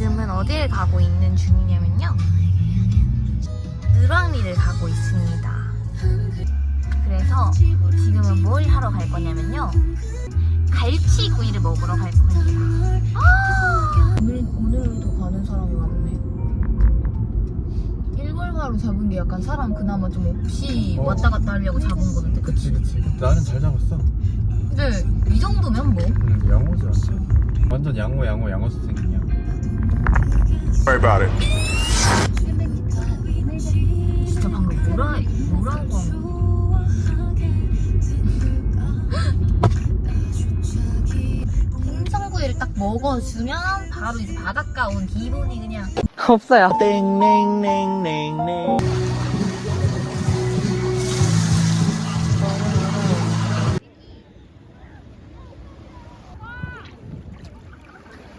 지금은 어디를 가고 있는 중이냐면요. 을왕리를 가고 있습니다. 그래서 지금은 뭘 하러 갈 거냐면요. 갈치구이를 먹으러 갈 겁니다. 아! 오늘, 오늘도 가는 사람이 많네. 1월화로 잡은 게 약간 사람 그나마 좀 없이 어. 왔다 갔다 하려고 잡은 건데. 그치 그치 나는 잘 잡았어 근데 이 정도면 뭐? 응 양호지 않아 완전 양호 양호 양호 수생이야 Worry about it. 진짜 방금 뭐라, 뭐라고 한 거? 생선구이를 딱 먹어주면 바로 이제 바닷가 온 기분이 그냥 없어요.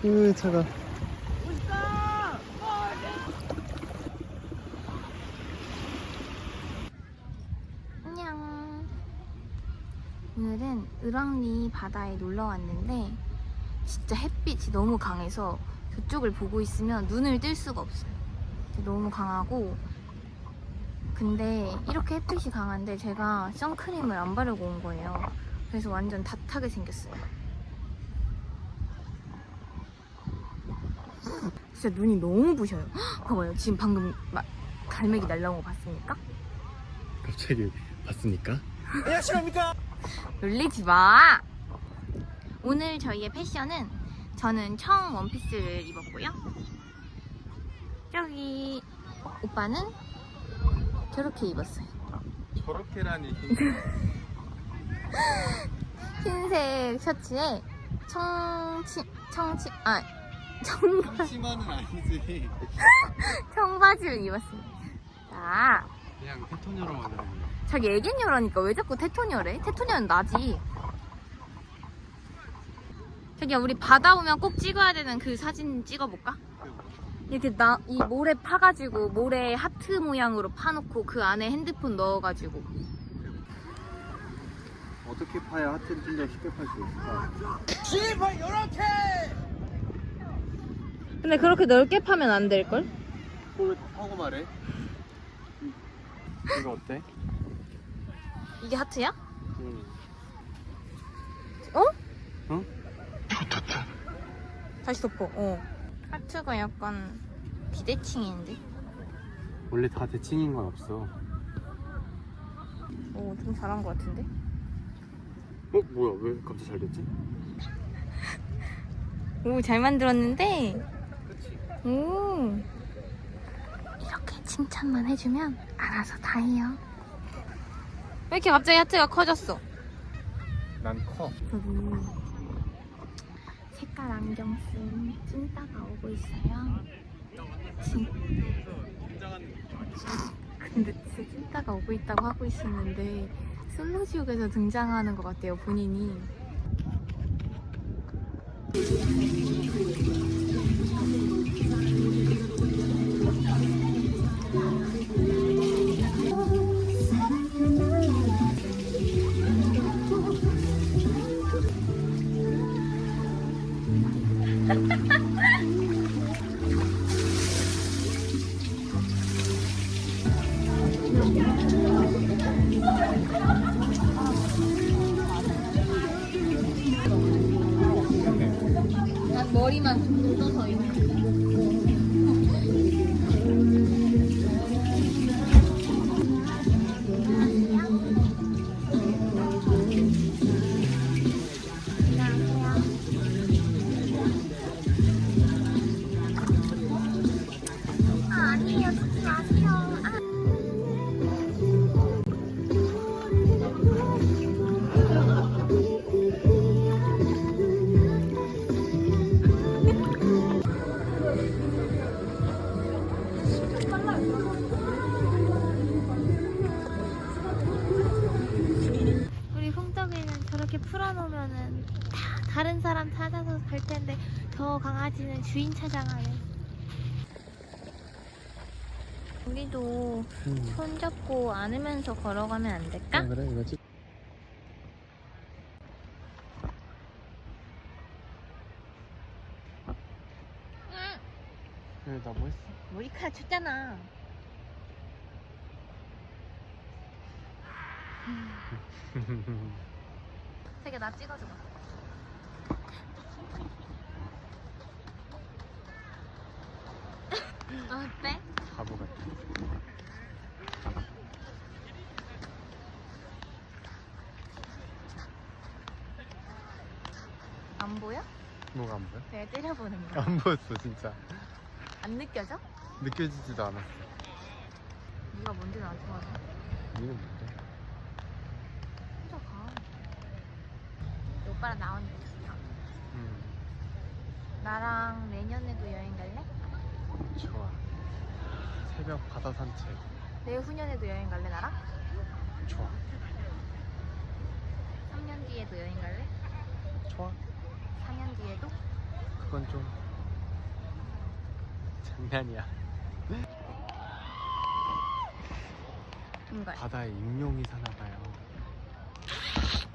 으 차가 안녕. 오늘은 을왕리 바다에 놀러 왔는데 진짜 햇빛이 너무 강해서 저쪽을 보고 있으면 눈을 뜰 수가 없어요. 너무 강하고 근데 이렇게 햇빛이 강한데 제가 선크림을 안 바르고 온 거예요. 그래서 완전 닷하게 생겼어요. 진짜 눈이 너무 부셔요. 헉, 봐봐요. 지금 방금 막 갈매기 날라온 거 봤습니까? 갑자기 봤으니까 놀리지 마. 오늘 저희의 패션은 저는 청 원피스를 입었고요. 저기 오빠는 저렇게 입었어요. 저렇게라니 흰색 셔츠에 청치 청치 아 청, 치마는 아니지 청바지를 입었습니다. 자, 그냥 테토녀로 만들어 자기 애견녀라니까 왜 자꾸 테토녀래? 테토녀는 나지. 자기야 우리 바다 오면 꼭 찍어야 되는 그 사진 찍어볼까? 이렇게 나 이 모래 파가지고 모래 하트 모양으로 파놓고 그 안에 핸드폰 넣어가지고 어떻게 파야 하트를 좀 더 쉽게 팔 수 있을까? 근데 그렇게 넓게 파면 안 될걸? 그걸 다 파고 말해 이거 어때? 이게 하트야? 응 어? 응? 다시 덮어 어 하트가 약간 비대칭인데 원래 다 대칭인 건 없어 오 좀 잘한 것 같은데 어? 뭐야 왜 갑자기 잘 됐지? 오 잘 만들었는데 그치 오 이렇게 칭찬만 해주면 알아서 다 해요 왜 이렇게 갑자기 하트가 커졌어? 난커. 여기 색깔 안경 쓴 찐따가 오고 있어요. 진... 근데 진짜 찐따가 오고 있다고 하고 있었는데 솔로지옥에서 등장하는 것 같아요 본인이 난 머리만 다 다른 사람 찾아서 갈 텐데 저 강아지는 주인 찾아가네. 우리도 손 잡고 안으면서 걸어가면 안 될까? 그래 이거 찍왜나뭐 했어? 머리카락 쳤잖아. 되게 나 찍어줘봐. 어때? 바보 같아. 안 보여? 뭐가 안 보여? 내가 때려보는 거. 안 보였어 진짜. 안 느껴져? 느껴지지도 않았어. 네가 뭔지 나한테 말해. 니는 뭔데? 혼자 가. 오빠랑 나오는 거 좋다. 음 나랑 내년에도 여행? 좋아. 새벽 바다 산책 내후년에도 여행 갈래 나랑? 좋아. 3년 뒤에도 여행 갈래? 좋아. 4년 뒤에도? 그건 좀 장난이야. 바다에 익룡이 사나 봐요.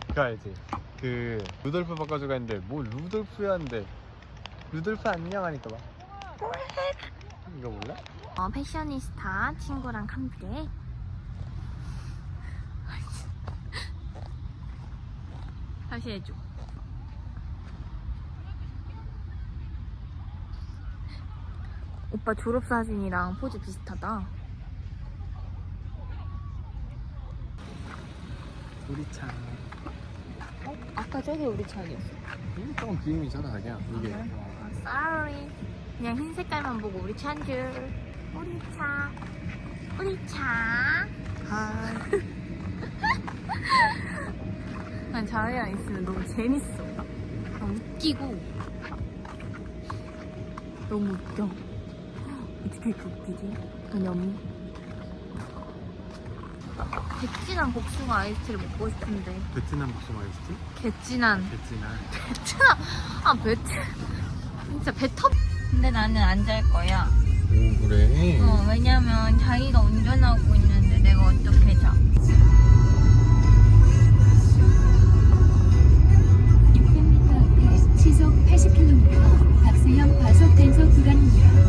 그거 알지? 그 루돌프 바꿔주고 했는데 뭐 루돌프였는데 루돌프 안녕 하니까 막 이거 몰라? 어, 패셔니스타 친구랑 함께. 다시 해줘. 오빠 졸업사진이랑 포즈 비슷하다. 우리 차. 어? 아까 저게 우리 차이었어. 이게 조금 비임이잖아 그냥. 이게. 아, sorry. 그냥 흰 색깔만 보고 우리 차인 줄 우리 차 우리 차 난 자유랑 있으면 너무 재밌어. 너무 웃기고. 너무 웃겨. 어떻게 이렇게 웃기지? 그냥 개찐한 복숭아 아이스티를 먹고 싶은데 베트남 복숭아 아이스티? 개찐한 베트남. 베트남 아 베트 진짜 배터 근데 나는 안 잘 거야 오 그래. 어 왜냐면 자기가 운전하고 있는데 내가 어떻게 자 600m 앞에 시속 80km 박스형 과속 단속 구간입니다.